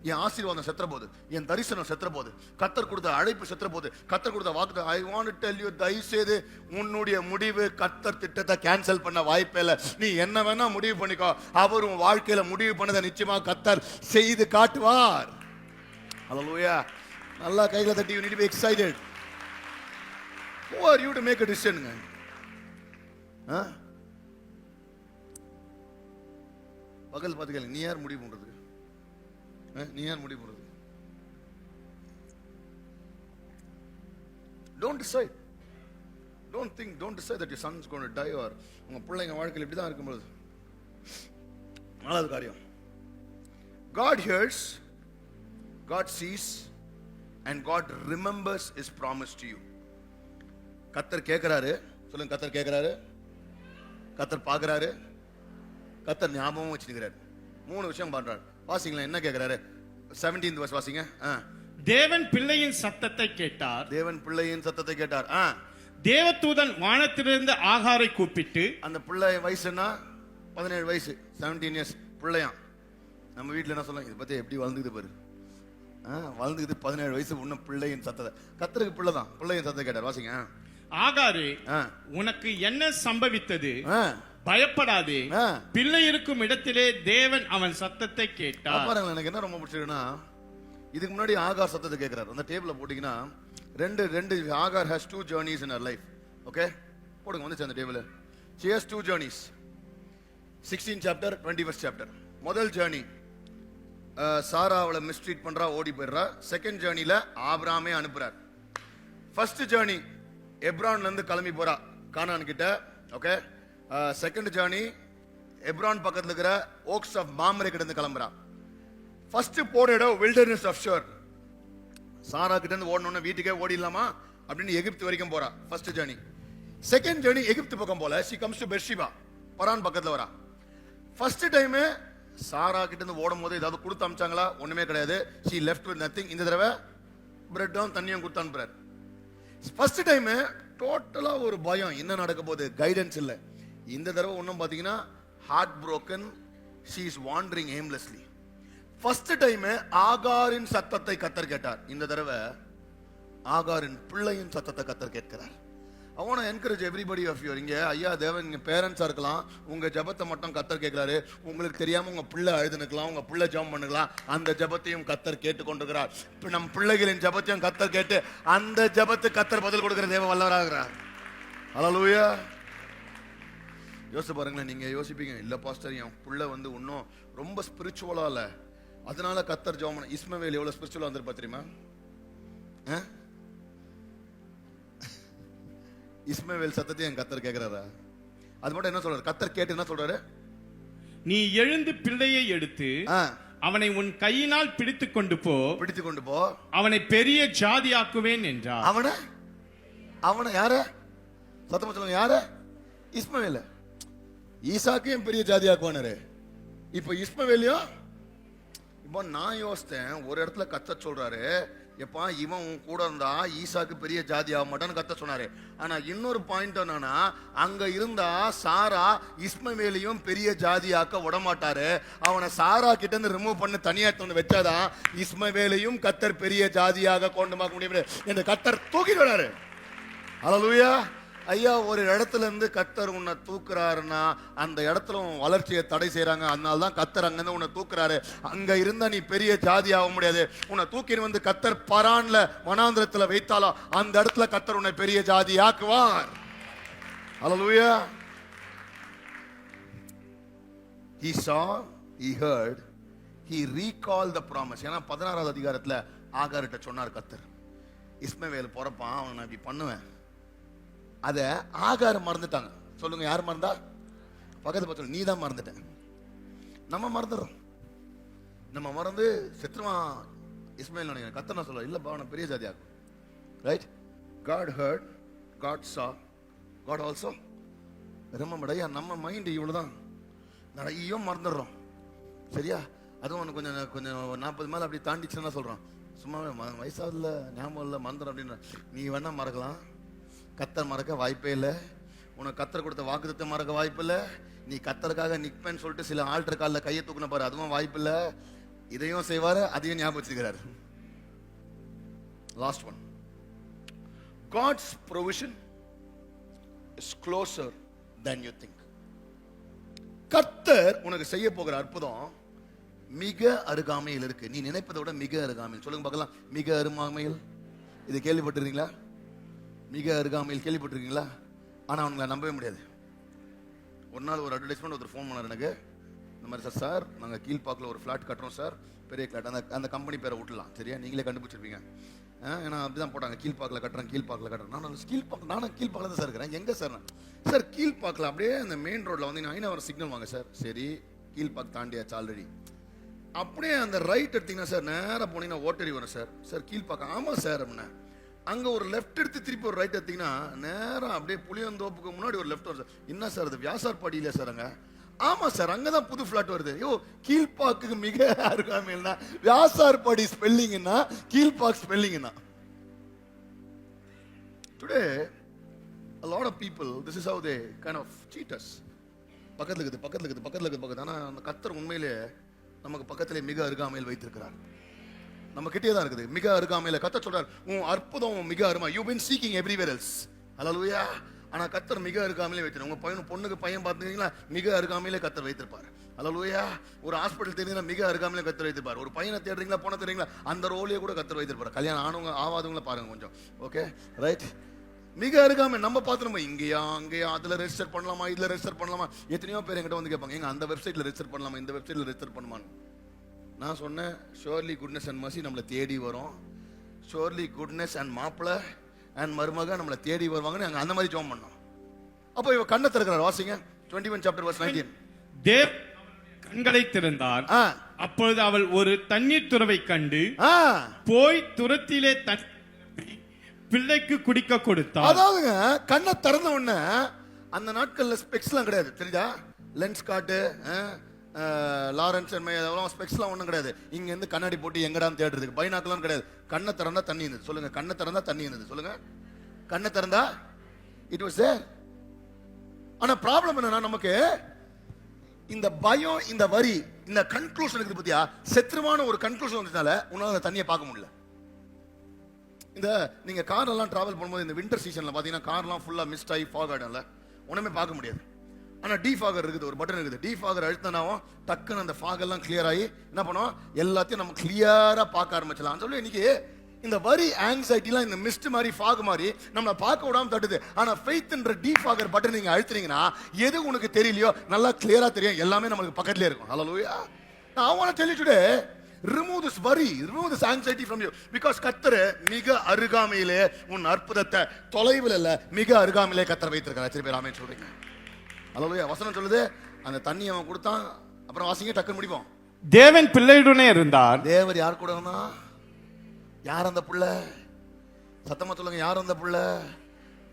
Speaker 1: என் ஆசீர்வாதம் செத்துற போது என் தரிசனம் செத்துற போது கத்தர் கொடுத்த அழைப்பு செத்துற போது கத்தர் கொடுத்த வாக்கு ஐ வாண்ட் டெல் யூ தயவு செய்து உன்னுடைய முடிவு கத்தர் திட்டத்தை கேன்சல் பண்ண வாய்ப்பே இல்லை. நீ என்ன வேணா முடிவு பண்ணிக்கோ. அவர் உன் வாழ்க்கையில முடிவு பண்ணதை நிச்சயமா கத்தர் செய்து காட்டுவார். அலலூயா நல்லா கையில தட்டி you need be excited who are you to make a decision? ஆ பகல் பார்த்து நீ யார் முடிவு பண்றதுக்கு நீ யார் முடிவு போடுறது? Don't decide don't think don't decide that you sons gone die or உங்க பிள்ளைங்க வாழ்க்கையில் இப்படி தான் இருக்கும்பொழுது நாலாவது காரியம். God hears God sees and God remembers is promise to you கத்தர் கேட்கிறாரு சொல்லுங்க கத்தர் கேட்கிறாரு கத்தர் பார்க்குறாரு. கத்தர் ஞாபகம் வச்சிருக்கிறாரு மூணு விஷயம் பண்ணுறாரு வாசிங்களா என்ன கேட்கிறாரு 17th verse வாசிங்க.
Speaker 2: தேவன் பிள்ளையின் சத்தத்தை கேட்டார்.
Speaker 1: தேவன் பிள்ளையின் சத்தத்தை கேட்டார். ஆ.
Speaker 2: தேவதூதன் வானத்திலிருந்து ஆகாரை கூப்பிட்டு
Speaker 1: அந்த பிள்ளை வயசுன்னா பதினேழு வயசு 17 இயர்ஸ் பிள்ளையாம் நம்ம வீட்ல என்ன சொல்லலாம் இதை பத்தி எப்படி வளர்ந்துக்குது பாரு. ஆ வளர்ந்துக்குது பதினேழு வயசு இன்னும் பிள்ளையின் சத்தத்தை. கத்தருக்கு பிள்ளை தான். பிள்ளையின் சத்தத்தை கேட்டார். வாசிங்க.
Speaker 2: ஆகாரே. உனக்கு என்ன சம்பவித்தது? பயப்படாதே. பிள்ளை இருக்கும் இடத்திலே தேவன் அவன் சத்தத்தை கேட்டார்.
Speaker 1: பாருங்களேன் எனக்கு என்ன ரொம்ப பிடிச்சிருக்குன்னா இதுக்கு முன்னாடி ஆகார் சத்தத்தை கேட்கிறார் அந்த டேபிள போட்டீங்கன்னா ரெண்டு ரெண்டு ஆகார் has two journeys in life okay போடுங்க வந்துச்சு அந்த table she has two journeys sixteen chapter twenty first chapter முதல் ஜேர்னி சாரா அவளை மிஸ்ட்ரீட் பண்றா ஓடி போயிடுறா. செகண்ட் ஜேர்னில ஆபிராமே அனுப்புறார். ஃபர்ஸ்ட் ஜேர்னி எப்ரான்ல இருந்து கிளம்பி போறா கானான் கிட்ட ஓகே செகண்ட் ஜேர்னி எப்ரான் பக்கத்தில் இருக்கிற ஓக்ஸ் ஆஃப் மாமரை கிட்ட கிளம்புறான். ஃபர்ஸ்ட் போன இடம் வில்டர்னஸ் ஆஃப் ஷோர் சாரா கிட்ட இருந்து வீட்டுக்கே ஓடிடலாமா? அப்படின்னு எகிப்து வரைக்கும் போறா first journey second journey Egypt பக்கம் போல she comes to Beersheba Paran பக்கத்தில் வரா. ஃபர்ஸ்ட் டைம் சாரா கிட்ட இருந்து ஓடும் போது ஏதாவது கொடுத்து அமிச்சாங்களா? ஒண்ணுமே கிடையாது. ஷி லெஃப்ட் வித் நத்திங் இந்த தடவை பிரெட்டும் தண்ணியும் கொடுத்து அனுப்புறாரு. ஃபர்ஸ்ட் டைம் டோட்டலாக ஒரு பயம் என்ன நடக்க போகுது? கைடன்ஸ் இல்லை. இந்த தடவை ஒன்றும் பார்த்தீங்கன்னா heart broken she is wandering aimlessly first time ஆகாரின் சத்தத்தை கத்தர் கேட்டார். இந்த தடவை ஆகாரின் பிள்ளையின் சத்தத்தை கத்தர் கேட்கிறார். அவனை என்கரேஜ் எவ்ரிபடி ஆஃப் யூர் இங்கே ஐயா தேவன் இங்கே பேரண்ட்ஸாக இருக்கலாம். உங்கள் ஜெபத்தை மட்டும் கத்தர் கேட்கிறாரு. உங்களுக்கு தெரியாமல் உங்கள் பிள்ளை அழுதுனுக்கலாம் உங்கள் பிள்ளை ஜெபம் பண்ணுக்கலாம். அந்த ஜெபத்தையும் கத்தர் கேட்டு இப்போ நம் பிள்ளைகளின் ஜெபத்தையும் கத்தர் கேட்டு அந்த ஜெபத்துக்கு கத்தர் பதில் கொடுக்குற தேவ வல்லவராகிறார். ஹalleluya யோசிச்சு பாருங்களேன் நீங்க யோசிப்பீங்க இல்ல பாஸ்டர் என் புள்ள வந்து இன்னும் ரொம்ப ஸ்பிரிச்சுவலா இல்ல. அதனால கத்தர் ஜோமன் இஸ்மவேல் எவ்வளவு ஸ்பிரிச்சுவலா வந்திருப்பா தெரியுமா? இஸ்மவேல் சத்தத்தை என் கத்தர் கேக்குறாரா? அது மட்டும் என்ன சொல்றாரு? கத்தர் கேட்டு என்ன சொல்றாரு?
Speaker 2: நீ எழுந்து பிள்ளையை எடுத்து அவனை உன் கையினால் பிடித்துக் கொண்டு போ.
Speaker 1: பிடித்து கொண்டு போ.
Speaker 2: அவனை பெரிய ஜாதியாக்குவேன் என்றார்.
Speaker 1: அவன? அவன யார? சத்தமா சொல்லுங்க யார? இஸ்மவேல. ஈசாக்கையும் பெரிய ஜாதியாக்குவானாரு இப்போ இஸ்மவேலியும் இப்போ நான் யோசித்தேன் ஒரு இடத்துல கத்த சொல்றாரு. எப்பா இவன் உன் கூட இருந்தா ஈசாக்கு பெரிய ஜாதி ஆக மாட்டான்னு கத்த சொன்னாரு. ஆனா இன்னொரு பாயிண்ட் என்னன்னா அங்க இருந்தா சாரா இஸ்மவேலியும் பெரிய ஜாதியாக்க விடமாட்டாரு. அவனை சாரா கிட்ட இருந்து ரிமூவ் பண்ணி தனியா எடுத்து வச்சாதான் இஸ்மவேலையும் கத்தர் பெரிய ஜாதியாக கொண்டு பார்க்க முடியும். என்று கத்தர் தூக்கிட்டு வராரு. ஹalleluya. ஐயா ஒரு இடத்துல இருந்து கத்தர் உன்னை தூக்குறாருன்னா அந்த இடத்துல உன் வளர்ச்சியை தடை செய்கிறாங்க அதனால தான் கத்தர் அங்கேருந்து உன்னை தூக்குறாரு. அங்க இருந்தா நீ பெரிய ஜாதி ஆக முடியாது. உன்னை தூக்கின்னு வந்து கத்தர் பரான்ல வனாந்திரத்துல வைத்தாலும் அந்த இடத்துல கத்தர் உன்னை பெரிய ஜாதி ஆக்குவார். Hallelujah he saw he heard he recall the promise ஏன்னா பதினாறாவது அதிகாரத்தில் ஆகார்கிட்ட சொன்னார் கத்தர். இஸ்மவேல் பிறப்பான் அவனை நான் இப்படி பண்ணுவேன். அதை ஆகார மறந்துட்டாங்க. சொல்லுங்க யார் மறந்தா? பக்கத்து பக்கத்தில் நீ தான் மறந்துட்ட. நம்ம மறந்துடுறோம். நம்ம மறந்து செத்துருவான் இஸ்மேல் நினைக்கிறேன். கத்தனை சொல்ல இல்லை பாவனை பெரிய ஜாதியாகும் right God heard God saw God also remember ஐயா நம்ம மைண்ட் இவ்வளவுதான் நிறைய மறந்துடுறோம். சரியா? அதுவும் உனக்கு கொஞ்சம் கொஞ்சம் நாற்பது மேலே அப்படி தாண்டிச்சுன்னா சொல்கிறான் சும்மாவே ம- இல்லை ஞாபகம் இல்லை மறந்துடும் அப்படின்னு நீ வேணால் மறக்கலாம். கத்தர் மறக்க வாய்ப்பே இல்லை. உனக்கு கத்தர் கொடுத்த வாக்குத்தத்தை மறக்க வாய்ப்பு இல்லை. நீ கத்தருக்காக நிற்பேன்னு சொல்லிட்டு சில ஆல்டர் காலில் கையை தூக்கின பாரு அதுவும் வாய்ப்பு இல்லை. இதையும் செய்வார் அதையும் ஞாபகம் வச்சுக்கிறார். Last one God's provision is closer than you think கத்தர் உனக்கு செய்ய போகிற அற்புதம் மிக அருகாமையில் இருக்கு. நீ நினைப்பதை விட மிக அருகாமையில். சொல்லுங்க பார்க்கலாம். மிக அருகாமையில். இது கேள்விப்பட்டிருக்கீங்களா? மிக அருகாமையில் கேள்விப்பட்டிருக்கீங்களா? ஆனால் அவங்களை நம்பவே முடியாது. ஒரு நாள் ஒரு அட்வர்டைஸ்மெண்ட் ஒருத்தர் ஃபோன் பண்ணார் எனக்கு. இந்த மாதிரி சார் சார் நாங்கள் கீழ்பாக்கில் ஒரு ஃப்ளாட் கட்டுறோம் சார். பெரிய ஃப்ளாட் அந்த அந்த கம்பெனி பேரை விட்டுலாம் சரியா? நீங்களே கண்டுபிடிச்சிருப்பீங்க. ஏன்னா அப்படி தான் போட்டாங்க கீழ்பாக்கில் கட்டுறேன் கீழ்பாக்கில் கட்டுறேன். நான் கீழ்பாக் நானும் கீழ்பாக்கில் தான் சார் இருக்கிறேன். எங்கே சார் நான்? சார் கீழ்பாக்கில் அப்படியே அந்த மெயின் ரோட்டில் வந்து ஐநா சிக்னல் வாங்க சார். சரி கீழ்பாக் தாண்டியாச்சு ஆல்ரெடி அப்படியே அந்த ரைட் எடுத்தீங்கன்னா சார் நேராக போனீங்கன்னா ஓட்டரி வரும் சார். சார் கீழ்பாக்கம் ஆமாம் சார் அப்படின்னா அங்கே ஒரு லெஃப்ட் எடுத்து திருப்பி ஒரு ரைட் எடுத்தீங்கன்னா நேரம் அப்படியே புளியந்தோப்புக்கு முன்னாடி ஒரு லெஃப்ட் வரும் சார். என்ன சார் அது? வியாசார் இல்லையா சார் அங்கே? ஆமா சார் அங்கதான் புது ஃப்ளாட் வருது. ஐயோ கீழ்பாக்குக்கு மிக அருகாமையில்னா வியாசார்பாடி ஸ்பெல்லிங்னா Kilpauk ஸ்பெல்லிங்னா today a lot of people this is how they kind of cheat us. இருக்குது பக்கத்தில் இருக்குது பக்கத்தில் இருக்குது பக்கத்து ஆனால் அந்த கத்தர் உண்மையிலே நமக்கு பக்கத்திலே மிக அருகாமையில் வைத்திருக்கிறார். நம்ம கிட்டே தான் இருக்குது. மிக அருகாமையில கத்த சொல்றார் உன் அற்புதம் மிக அருமா. You been seeking everywhere else hallelujah ஆனா கத்தர் மிக அருகாமையிலே வைத்திரு உங்க பையன் பொண்ணுக்கு பையன் பார்த்தீங்கன்னா மிக அருகாமையிலே கத்தர் வைத்திருப்பார். அலலுயா ஒரு ஹாஸ்பிட்டல் தெரியுதுன்னா மிக அருகாமையிலே கத்தர் வைத்திருப்பார். ஒரு பையனை தேடுறீங்களா பொண்ணை தேடுறீங்களா அந்த ரோலையே கூட கத்தர் வைத்திருப்பார். கல்யாணம் ஆனவங்க ஆவாதவங்கள பாருங்க கொஞ்சம். ஓகே ரைட் மிக அருகாமை. நம்ம பார்த்துருமா இங்கேயா அங்கேயா அதுல ரெஜிஸ்டர் பண்ணலாமா இதுல ரெஜிஸ்டர் பண்ணலாமா? எத்தனையோ பேர் என்கிட்ட வந்து கேட்பாங்க எங்க அந்த வெப்சைட்ல ரெஜிஸ்டர் பண்ணலாமா இந்த வெப்சைட்ல ரெஜிஸ்டர் பண்ணுமான்னு. நான் சொன்னேன் ஷோர்லி குட்னஸ் அண்ட் மசி நம்மளை தேடி வரும். ஷோர்லி குட்னஸ் அண்ட் மாப்பிள அண்ட் மருமக நம்மளை தேடி வருவாங்கன்னு நாங்கள் அந்த மாதிரி ஜோம் பண்ணோம். அப்போ இவ கண்ணை திறக்கிறார் வாசிங்க. Twenty one chapter verse nineteen
Speaker 2: Dev கண்களை திறந்தார். அப்பொழுது அவள் ஒரு தண்ணீர் துறவை கண்டு போய் துரத்திலே பிள்ளைக்கு குடிக்க கொடுத்தார்
Speaker 1: அதாவதுங்க கண்ணை திறந்த உடனே அந்த நாட்கள்ல ஸ்பெக்ஸ்லாம் கிடையாது. தெரியுதா? லென்ஸ் காட்டு லாரன்ஸ் அண்ட் அதெல்லாம் ஸ்பெக்ஸ்லாம் ஒன்றும் கிடையாது. இங்கேருந்து கண்ணாடி போட்டு எங்கடான்னு தேடுறதுக்கு. பைனாக்கெல்லாம் கிடையாது. கண்ணை திறந்தா தண்ணி இருந்தது. சொல்லுங்க கண்ணை திறந்தா தண்ணி இருந்தது. சொல்லுங்க. கண்ணை திறந்தா இட் வாஸ் தேர் ஆனால் ப்ராப்ளம் என்னன்னா நமக்கு இந்த பயம் இந்த வரி இந்த கன்க்ளூஷன் இருக்குது பத்தியா? செத்துருமான ஒரு கன்க்ளூஷன் வந்ததுனால உன்னால அந்த தண்ணியை பார்க்க முடியல. இந்த நீங்க கார் எல்லாம் டிராவல் பண்ணும்போது இந்த வின்டர் சீசன்ல பாத்தீங்கன்னா கார்லாம் ஃபுல்லா மிஸ்ட் ஆகி ஃபாக் ஆகிடும்ல ஒன்றுமே பார்க்க முடியாது. ஆனா டீஃபாகர் இருக்குது ஒரு பட்டன் இருக்குது. டீ ஃபாகர் அழுத்தினாவும் டக்குன்னு அந்த ஃபாகெல்லாம் கிளியர் ஆகி என்ன பண்ணுவோம்? எல்லாத்தையும் நம்ம கிளியராக பார்க்க ஆரம்பிச்சலாம் சொல்லி இன்னைக்கு இந்த வரி ஆங்ஸைட்டிலாம் இந்த மிஸ்ட் மாதிரி ஃபாக் மாதிரி நம்மளை பார்க்க விடாமல் தட்டுது. ஆனா ஃபெய்த்ன்ற டீஃபாகர் பட்டன் நீங்கள் அழுத்துனீங்கன்னா எது உனக்கு தெரியலையோ நல்லா கிளியராக தெரியும். எல்லாமே நம்மளுக்கு பக்கத்துலயே இருக்கும். ஹalleluya நான் அவங்கள want to tell you today remove this worry remove this கத்தர் மிக அருகாமையிலே உன் அற்புதத்தை தொலைவில் இல்லை மிக அருகாமையிலே கத்தர் வைத்திருக்கிறார். சரி பேர் சொல்றீங்க? ஹalleluya வசனம் சொல்லுது அந்த தண்ணி அவன் கொடுத்தான். அப்புறம் வாசிங்க டக்குன்னு முடிப்போம்.
Speaker 2: தேவன் பிள்ளையுடனே இருந்தார்.
Speaker 1: தேவர் யார் கூட இருந்தா? யார் அந்த புள்ள? சத்தமா சொல்லுங்க யார் அந்த புள்ள?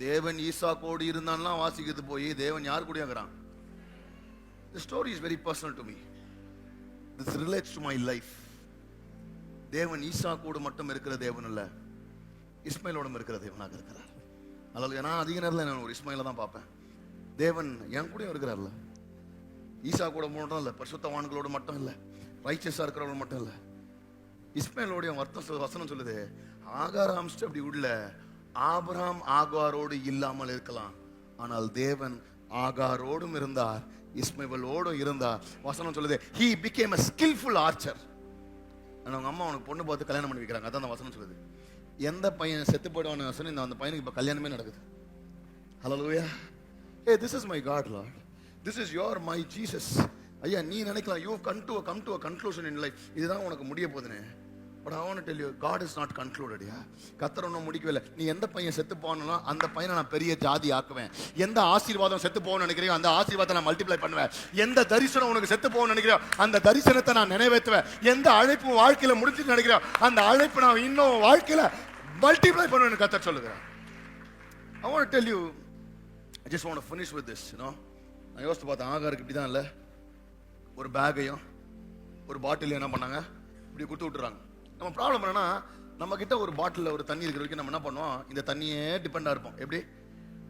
Speaker 1: தேவன் ஈசா கோடி இருந்தான்லாம் வாசிக்கிறது போய் தேவன் யார் கூட இருக்கிறான் The story is very personal to me. This relates to my life. தேவன் ஈசா கூட மட்டும் இருக்கிற தேவன் இல்ல இஸ்மாயிலோடும் இருக்கிற தேவனாக இருக்கிறார். அல்லது நான் அதிக நேரத்தில் நான் ஒரு இஸ்மாயில தான் பார்ப்பேன். தேவன் என் கூடயும் இருக்கிறார்ல. ஈசா கூட மட்டும் இல்லை பரிசுத்தவான்களோடு மட்டும் இல்லை ரைச்சஸாக இருக்கிறவங்க மட்டும் இல்லை. இஸ்மேலோடைய அர்த்தம் வசனம் சொல்லுது ஆகார அம்ஸ்ட் அப்படி உள்ள ஆபராம் ஆகாரோடு இல்லாமல் இருக்கலாம். ஆனால் தேவன் ஆகாரோடும் இருந்தார் இஸ்மைபலோடும் இருந்தார். வசனம் சொல்லுது he became a skilful archer அவங்க அம்மா அவனுக்கு பொண்ணு பார்த்து கல்யாணம் பண்ணி வைக்கிறாங்க அதான் அந்த வசனம் சொல்லுது. எந்த பையன் செத்து போயிடுவான்னு வசனம் இந்த அந்த பையனுக்கு இப்போ கல்யாணமே நடக்குது. Hallelujah a this is my God Lord this is your my Jesus ஐயா நீ நினைக்கலாம் you come to come to a conclusion in life இதுதான் உனக்கு முடிய போகுதுனே but I want to tell you God is கத்தர் ஒன்றும் முடிக்கவே இல்லை நீ எந்த பையன் செத்து போனா அந்த பையனை நான் பெரிய ஜாதி ஆக்குவேன். எந்த ஆசீர்வாதம் செத்து போகணும்னு நினைக்கிறியோ அந்த ஆசீர்வாதத்தை நான் மல்டிப்ளை பண்ணுவேன். எந்த தரிசனம் உனக்கு செத்து போகணும்னு நினைக்கிறியோ அந்த தரிசனத்தை நான் நினைவேற்றுவேன் எந்த அழைப்பு வாழ்க்கையில் வாழ்க்கையில முடிச்சுட்டு அந்த அழைப்பு நான் இன்னும் வாழ்க்கையில் மல்டிப்ளை பண்ணுவேன்னு கத்தர் சொல்லுகிறேன் I tell you I just want finish with this finish நான் யோசித்து பார்த்தேன் ஆகாருக்கு இப்படி தான் இல்லை. ஒரு பேக்கையும் ஒரு பாட்டிலையும் என்ன பண்ணாங்க? இப்படி கொடுத்து விட்டுறாங்க. நம்ம ப்ராப்ளம் என்னன்னா நம்ம கிட்ட ஒரு பாட்டிலில் ஒரு தண்ணி இருக்கிற வரைக்கும் நம்ம என்ன பண்ணுவோம்? இந்த தண்ணியே டிபெண்டாக இருப்போம். எப்படி?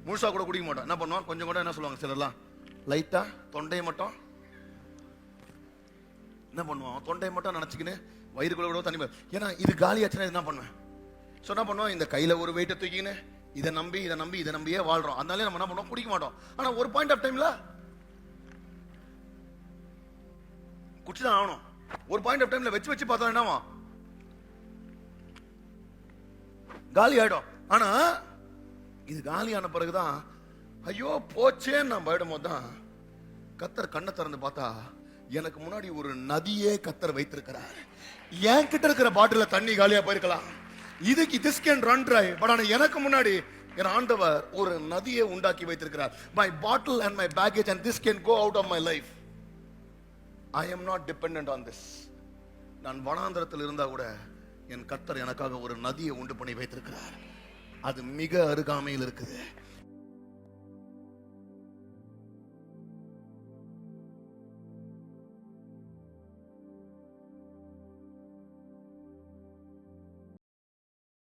Speaker 1: முழுசாக கூட குடிக்க மாட்டோம். என்ன பண்ணுவோம்? கொஞ்சம் கூட என்ன சொல்லுவாங்க சிலர்லாம்? லைட்டாக தொண்டையை மட்டும். என்ன பண்ணுவோம்? தொண்டையை மட்டும் நினச்சிக்கின்னு வயிறுக்குள்ள கூட தண்ணி ஏன்னா இது காலியாச்சுன்னா இது என்ன பண்ணுவேன்? ஸோ என்ன பண்ணுவோம்? இந்த கையில் ஒரு வெயிட்டை தூக்கின்னு இதை நம்பி இதை நம்பி இதை நம்பியே வாழ்றோம். அதனாலே நம்ம என்ன பண்ணுவோம்? குடிக்க மாட்டோம். ஆனா ஒரு பாயிண்ட் ஆஃப் டைம்ல குடிச்சுதான் ஆகணும். ஒரு பாயிண்ட் ஆஃப் டைம்ல வச்சு வச்சு பார்த்தா என்னவா காலி ஆயிடும். ஆனா இது காலியான பிறகுதான் ஐயோ போச்சேன்னு நான் போயிடும் போது தான் கத்தர் கண்ணை திறந்து பார்த்தா எனக்கு முன்னாடி ஒரு நதியே கத்தர் வைத்திருக்கிறார். என் கிட்ட இருக்கிற பாட்டில தண்ணி காலியா போயிருக்கலாம். இதுக்கு this can run dry but ஆனால் எனக்கு முன்னாடி என் ஆண்டவர் ஒரு நதியை உண்டாக்கி வைத்திருக்கிறார். My bottle and my package and this can go out of my life I am not depend on this நான் வனாந்திரத்தில் இருந்தால் கூட என் கர்த்தர் எனக்காக ஒரு நதியை உண்டு பண்ணி வைத்திருக்கிறார். அது மிக அருகாமையில் இருக்குது.